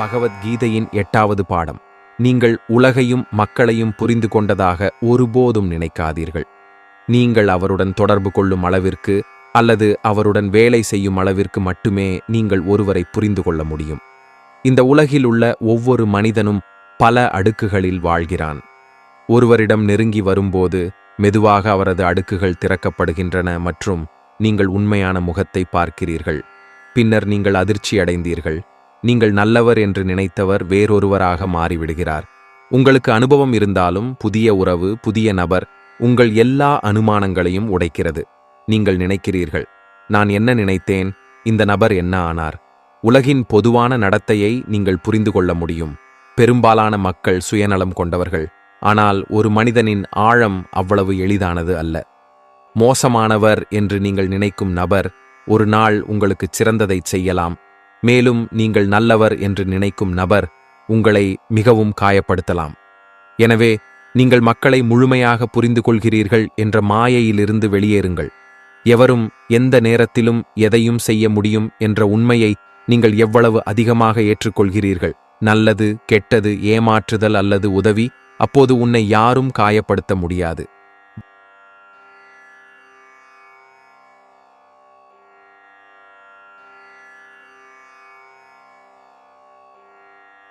பகவத்கீதையின் எட்டாவது பாடம். நீங்கள் உலகையும் மக்களையும் புரிந்து கொண்டதாக ஒருபோதும் நினைக்காதீர்கள். நீங்கள் அவருடன் தொடர்பு கொள்ளும் அளவிற்கு அல்லது அவருடன் வேலை செய்யும் அளவிற்கு மட்டுமே நீங்கள் ஒருவரை புரிந்து கொள்ள முடியும். இந்த உலகில் உள்ள ஒவ்வொரு மனிதனும் பல அடுக்குகளில் வாழ்கிறான். ஒருவரிடம் நெருங்கி வரும்போது மெதுவாக அவரது அடுக்குகள் திறக்கப்படுகின்றன மற்றும் நீங்கள் உண்மையான முகத்தை பார்க்கிறீர்கள். பின்னர் நீங்கள் அதிர்ச்சி அடைந்தீர்கள் நீங்கள் நல்லவர் என்று நினைத்தவர் வேறொருவராக மாறிவிடுகிறார். உங்களுக்கு அனுபவம் இருந்தாலும் புதிய உறவு புதிய நபர் உங்கள் எல்லா அனுமானங்களையும் உடைக்கிறது. நீங்கள் நினைக்கிறீர்கள் நான் என்ன நினைத்தேன்? இந்த நபர் என்ன ஆனார்? உலகின் பொதுவான நடத்தையை நீங்கள் புரிந்து கொள்ள முடியும். பெரும்பாலான மக்கள் சுயநலம் கொண்டவர்கள் ஆனால் ஒரு மனிதனின் ஆழம் அவ்வளவு எளிதானது அல்ல. மோசமானவர் என்று நீங்கள் நினைக்கும் நபர் ஒரு நாள் உங்களுக்கு சிறந்ததைச் செய்யலாம். மேலும் நீங்கள் நல்லவர் என்று நினைக்கும் நபர் உங்களை மிகவும் காயப்படுத்தலாம். எனவே நீங்கள் மக்களை முழுமையாக புரிந்து கொள்கிறீர்கள் என்ற மாயையிலிருந்து வெளியேறுங்கள். எவரும் எந்த நேரத்திலும் எதையும் செய்ய முடியும் என்ற உண்மையை நீங்கள் எவ்வளவு அதிகமாக ஏற்றுக்கொள்கிறீர்கள். நல்லது கெட்டது ஏமாற்றுதல் அல்லது உதவி அப்போது உன்னை யாரும் காயப்படுத்த முடியாது.